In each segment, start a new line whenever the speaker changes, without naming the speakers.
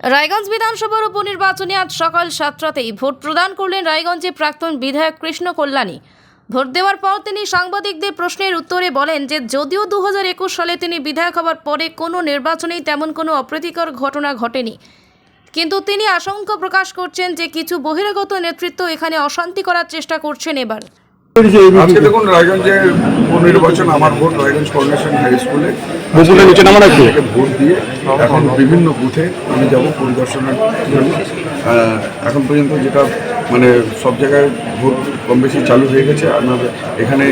রায়গঞ্জ বিধানসভার উপনির্বাচনে আজ সকাল সাতটাতেই ভোট প্রদান করলেন রায়গঞ্জে প্রাক্তন বিধায়ক কৃষ্ণ কল্যাণী। ভোট দেওয়ার পর তিনি সাংবাদিকদের প্রশ্নের উত্তরে বলেন যে, যদিও দু হাজার একুশ সালে তিনি বিধায়ক হওয়ার পরে কোনো নির্বাচনেই তেমন কোনো অপ্রীতিকর ঘটনা ঘটেনি। কিন্তু তিনি আশঙ্কা প্রকাশ করছেন যে, কিছু বহিরাগত নেতৃত্ব এখানে অশান্তি করার চেষ্টা করছেন এবার।
আজকে দেখুন রায়গঞ্জের উপনির্বাচন আমার ভোট রায়গঞ্জ কর্নেশন হাই স্কুলে।
বকুলের নিচে নামান আছে?
ভোট দিয়ে এখন বিভিন্ন বুথে আমি যাব পরিদর্শনের জন্য। এখন পর্যন্ত যেটা মানে সব জায়গায় ভোট কম বেশি চালু হয়ে গেছে। আমাদের এখানে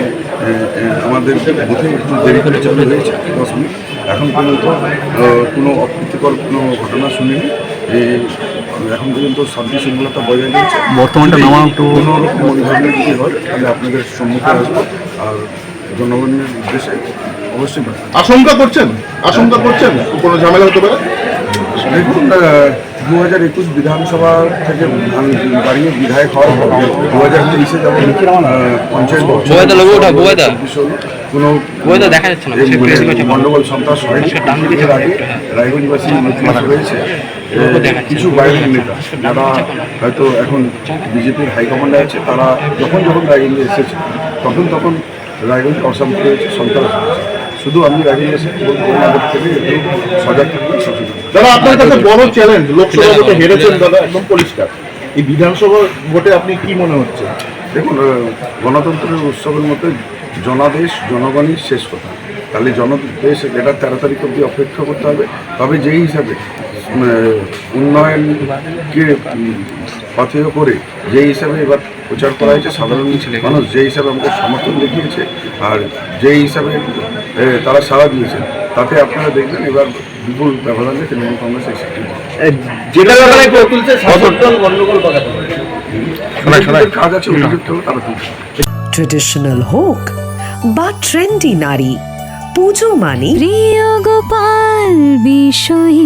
আমাদের বুথে একটু দেরি করে চালু হয়েছে দশ মিনিট। এখন পর্যন্ত কোনো অপ্রীতিকর কোনো ঘটনা শুনিনি। এই এখন পর্যন্ত শান্তি শৃঙ্খলতা বজায় রয়েছে
বর্তমানটা নামা একটু
কোনো রকম ধরনের যদি হয় তাহলে আপনাদের সম্মুখে আসব। আর জনগণের উদ্দেশ্যে অবশ্যই
আশঙ্কা করছেন? আশঙ্কা করছেন? কোনো ঝামেলা হতে পারে?
দেখুন দু হাজার একুশ বিধানসভা থেকে দাঁড়িয়ে বিধায়ক হওয়ার পর দু হাজার তেইশে যেমন পঞ্চায়েত। কোনো মানে
প্রেস
গন্ডগোল সন্ত্রাস হয়নি এর আগে রায়গঞ্জবাসী ইতিহাস রয়েছে কিছু বাইরের নেতা যারা হয়তো এখন বিজেপির হাইকমান্ডে আছে তারা যখন যখন রায়গঞ্জে এসেছে তখন তখন রায়গঞ্জ অশান্তি হয়েছে সন্ত্রাস হয়েছে। শুধু আমি রায়গঞ্জে এসে সজাগ থাকবেন
দাদা আপনার কাছে বড় চ্যালেঞ্জ লোকসভা ভোটে হেরেছেন দাদা একদম পরিষ্কার। এই বিধানসভা ভোটে আপনি কি মনে হচ্ছে?
দেখুন গণতন্ত্রের উৎসবের মধ্যে জনাদেশ জনগণই শেষ কথা। তাহলে জনদেশ এটা তেরো তারিখ অব্দি অপেক্ষা করতে হবে। তবে যেই হিসাবে উন্নয়নকে উম, পাথেয় করে যেই হিসাবে এবার প্রচার করা হয়েছে সাধারণ মানুষ যে হিসাবে আমাদের সমর্থন দেখিয়েছে আর যেই হিসাবে তারা সাড়া দিয়েছে তাতে আপনারা দেখবেন এবার বিপুল ব্যবধানে তৃণমূল কংগ্রেস
তুলছে
কাজ আছে অভিযুক্ত তারা
ট্রেডিশনাল হোক বা ট্রেন্ডি নারী। পুজো মানে
প্রিয় Gopal Bishoyi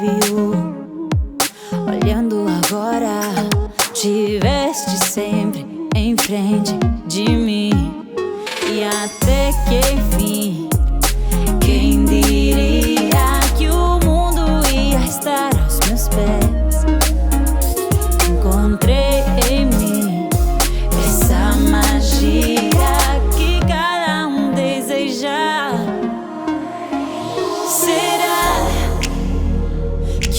viu. Olhando agora, te veste sempre em frente de mim.